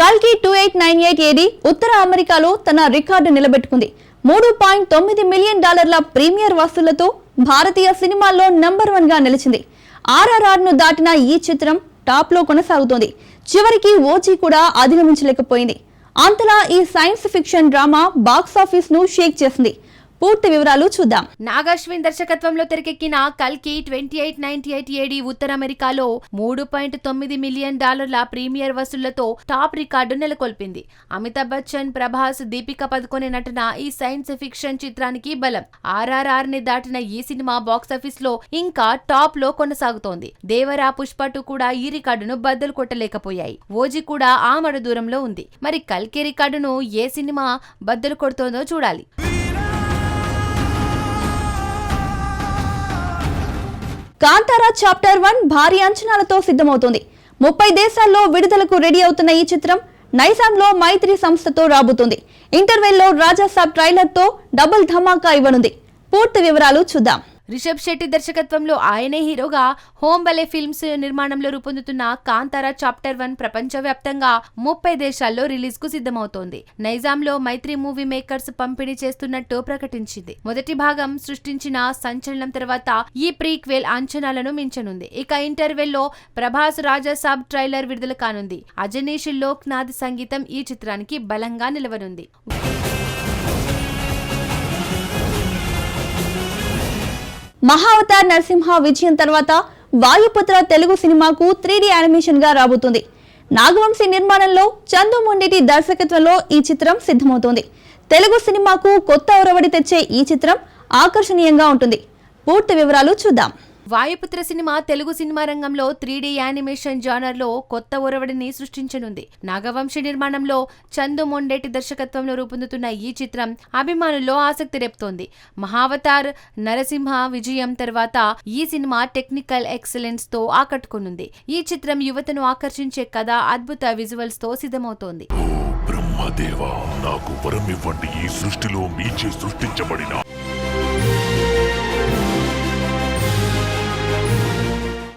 కల్కి two eight nine eight AD ఉత్తర అమెరికాలో తన రికార్డు నిలబెట్టుకుంది. మూడు పాయింట్ తొమ్మిది మిలియన్ డాలర్ల ప్రీమియర్ వసూళ్ళతో భారతీయ సినిమాల్లో నంబర్ వన్గా నిలిచింది. ఆర్ఆర్ఆర్ను దాటిన ఈ చిత్రం టాప్లో కొనసాగుతోంది. చివరికి ఓజీ కూడా అధిగమించలేకపోయింది. అంతలా ఈ సైన్స్ ఫిక్షన్ డ్రామా బాక్స్ ఆఫీస్ను షేక్ చేసింది. పూర్తి వివరాలు చూద్దాం. నాగాశ్విన్ దర్శకత్వంలో తెరకెక్కిన కల్కి twenty eight ninety eight AD ఉత్తర అమెరికాలో మూడు పాయింట్ తొమ్మిది మిలియన్ డాలర్ల ప్రీమియర్ వసూళ్ళతో టాప్ రికార్డు నెలకొల్పింది. అమితాబ్ బచ్చన్ ప్రభాస్ దీపిక పదుకొనే నటన ఈ సైన్స్ ఫిక్షన్ చిత్రానికి బలం. ఆర్ఆర్ఆర్ని దాటిన ఈ సినిమా బాక్సాఫీస్లో ఇంకా టాప్లో కొనసాగుతోంది. దేవరా పుష్ప టూ కూడా ఈ రికార్డును బద్దలు కొట్టలేకపోయాయి. ఓజీ కూడా ఆ మడ దూరంలో ఉంది. మరి కల్కి రికార్డును ఏ సినిమా బద్దలు కొడుతోందో చూడాలి. కాంతారా చాప్టర్ వన్ భారీ అంచనాలతో సిద్ధమవుతోంది. ముప్పై దేశాల్లో విడుదలకు రెడీ అవుతున్న ఈ చిత్రం నైజాంలో మైత్రి సంస్థతో రాబోతుంది. ఇంటర్వెల్లో రాజాసాబ్ ట్రైలర్తో డబుల్ ధమాకా ఇవ్వనుంది. పూర్తి వివరాలు చూద్దాం. రిషబ్ శెట్టి దర్శకత్వంలో ఆయనే హీరోగా హోమ్ బలే ఫిల్మ్స్ నిర్మాణంలో రూపొందుతున్న కాంతారా చాప్టర్ వన్ ప్రపంచవ్యాప్తంగా ముప్పై దేశాల్లో రిలీజ్కు సిద్ధమవుతోంది. నైజాంలో మైత్రి మూవీ మేకర్స్ పంపిణీ చేస్తున్నట్టు ప్రకటించింది. మొదటి భాగం సృష్టించిన సంచలనం తర్వాత ఈ ప్రీక్వెల్ అంచనాలను మించనుంది. ఇక ఇంటర్వెల్లో ప్రభాస్ రాజాసాబ్ ట్రైలర్ విడుదల కానుంది. అజనీష్ లోక్నాథ్ సంగీతం ఈ చిత్రానికి బలంగా నిలవనుంది. మహావతార్ నరసింహ విజయం తర్వాత వాయుపుత్ర తెలుగు సినిమాకు త్రీడీ యానిమేషన్గా రాబోతుంది. నాగవంశీ నిర్మాణంలో చందు మొండిటి దర్శకత్వంలో ఈ చిత్రం సిద్ధమవుతోంది. తెలుగు సినిమాకు కొత్త ఒరవడి తెచ్చే ఈ చిత్రం ఆకర్షణీయంగా ఉంటుంది. పూర్తి వివరాలు చూద్దాం. వాయుపుత్ర సినిమా తెలుగు సినిమా రంగంలో త్రీ యానిమేషన్ జానర్లో కొత్త ఒరవడిని సృష్టించనుంది. నాగవంశ నిర్మాణంలో చందు మొండేటి దర్శకత్వంలో రూపొందుతున్న ఈ చిత్రం అభిమానుల్లో ఆసక్తి రేపుతోంది. మహావతార్ నరసింహ విజయం తర్వాత ఈ సినిమా టెక్నికల్ ఎక్సలెన్స్తో ఆకట్టుకునుంది. ఈ చిత్రం యువతను ఆకర్షించే కథ అద్భుత విజువల్స్తో సిద్ధమవుతోంది బ్రహ్మదేవా నాకు వరం ఇవ్వండి ఈ సృష్టిలో మీచే సృష్టించబడిన